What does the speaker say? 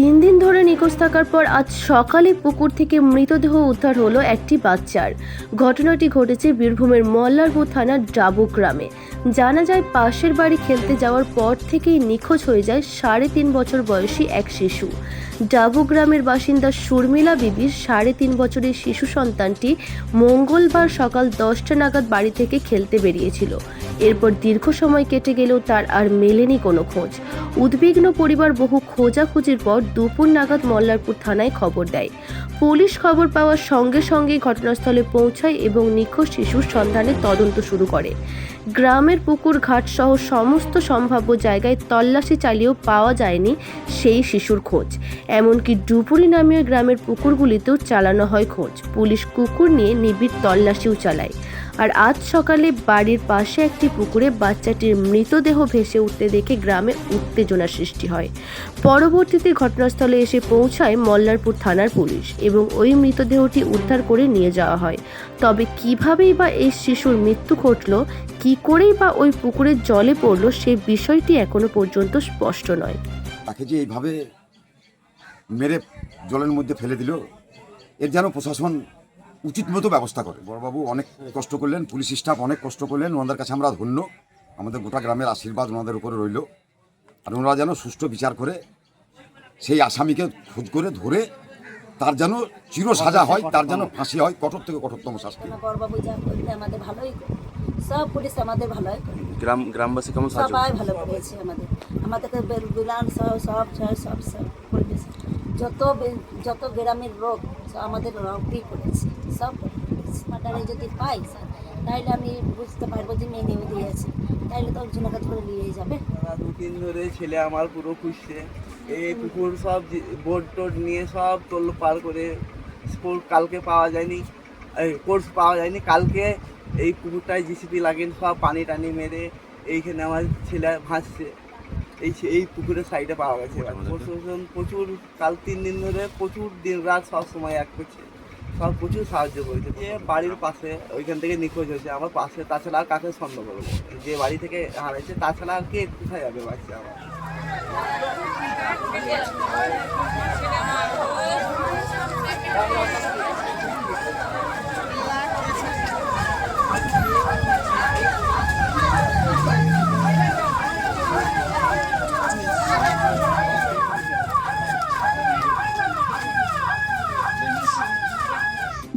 তিন দিন ধরে নিখোঁজ থাকার পর আজ সকালে পুকুর থেকে মৃতদেহ উদ্ধার হলো একটি বাচ্চার। ঘটনাটি ঘটেছে বীরভূমের মল্লারপুর থানার ডাবু গ্রামে। জানা যায়, পাশের বাড়ি খেলতে যাওয়ার পর থেকেই নিখোঁজ হয়ে যায় সাড়ে তিন বছর বয়সী এক শিশু। ডাবু গ্রামের বাসিন্দা শর্মিলা বিবির সাড়ে তিন বছরের শিশু সন্তানটি মঙ্গলবার সকাল দশটা নাগাদ বাড়ি থেকে খেলতে বেরিয়েছিল। এরপর দীর্ঘ সময় কেটে গেলেও তার আর মেলেনি কোনো খোঁজ। উদ্বিগ্ন পরিবার বহু খোঁজাখুঁজির পর দুপুর নাগাদ মল্লারপুর থানায় খবর দেয়। পুলিশ খবর পাওয়ার সঙ্গে সঙ্গে ঘটনাস্থলে পৌঁছায় এবং নিখোঁজ শিশুর সন্ধানে তদন্ত শুরু করে। গ্রামের পুকুর ঘাট সহ সমস্ত সম্ভাব্য জায়গায় তল্লাশি চালিয়েও পাওয়া যায়নি সেই শিশুর খোঁজ। এমনকি ডুপুরি নামীয় গ্রামের পুকুরগুলিতেও চালানো হয় খোঁজ। পুলিশ কুকুর নিয়ে নিবিড় তল্লাশিও চালায়। আর আজ সকালে বাড়ির পাশে একটি পুকুরে বাচ্চাটির মৃতদেহ ভেসে উঠতে দেখে গ্রামে উত্তেজনা সৃষ্টি হয়। পরবর্তীতে ঘটনাস্থলে এসে পৌঁছায় মল্লারপুর থানার পুলিশ এবং ওই মৃতদেহটি উদ্ধার করে নিয়ে যাওয়া হয়। তবে কিভাবেই বা এই শিশুর মৃত্যু ঘটল, কি করেই বা ওই পুকুরের জলে পড়ল, সে বিষয়টি এখনও পর্যন্ত স্পষ্ট নয়। তাকে যে এইভাবে মেরে জলের মধ্যে ফেলে দিল, এর যেন প্রশাসন উচিত মতো ব্যবস্থা করে। বড়বাবু অনেক কষ্ট করলেন পুলিশ স্টাফ অনেক কষ্ট করলেন ওনাদের কাছে আমরা ধন্য। আমাদের গোটা গ্রামের আশীর্বাদ ওনাদের উপরে রইল। আর ওনারা যেন সুষ্ঠু বিচার করে সেই আসামিকে খোঁজ করে ধরে তার যেন চির সাজা হয় তার যেন ফাঁসি হয় কঠোর থেকে কঠোরতম শাস্তি। আমাদের ভালোই। সব পুলিশ আমাদের ভালোই গ্রাম গ্রামবাসী কেমন সবাই ভালো করেছে আমাদের। আমাদেরকে বিলান সব সব সব সব সব করেছে যত যত গ্রামের রোগ, আমাদের রকই করেছে। সব মাটারে যদি পাই, তাহলে আমি বুঝতে পারব যে মেয়ে নেমে দিয়েছে তাহলে তো জনকে ধরে নিয়ে যাবে। দুদিন ধরে ছেলে আমার পুরো খুঁজছে এই পুকুর সব বোট টোট নিয়ে সব তোল পার করে স্কুল কালকে পাওয়া যায়নি, এই কোর্স পাওয়া যায়নি। কালকে এই পুকুরটায় জিসিপি লাগেন সব পানি টানি মেরে এইখানে আমার ছেলে ভাসছে। এই এই পুকুরের সাইডে পাওয়া গেছে প্রশাসন প্রচুর কাল তিন দিন ধরে প্রচুর দিন রাত সব সময় এক করছে সব প্রচুর সাহায্য করেছে। যে বাড়ির পাশে ওইখান থেকে নিখোঁজ হয়েছে। আমার পাশে তাছাড়া আর কাকে সন্দেহ করব? যে বাড়ি থেকে হারাইছে তাছাড়া আর কে কোথায় যাবে বাচ্চা আমার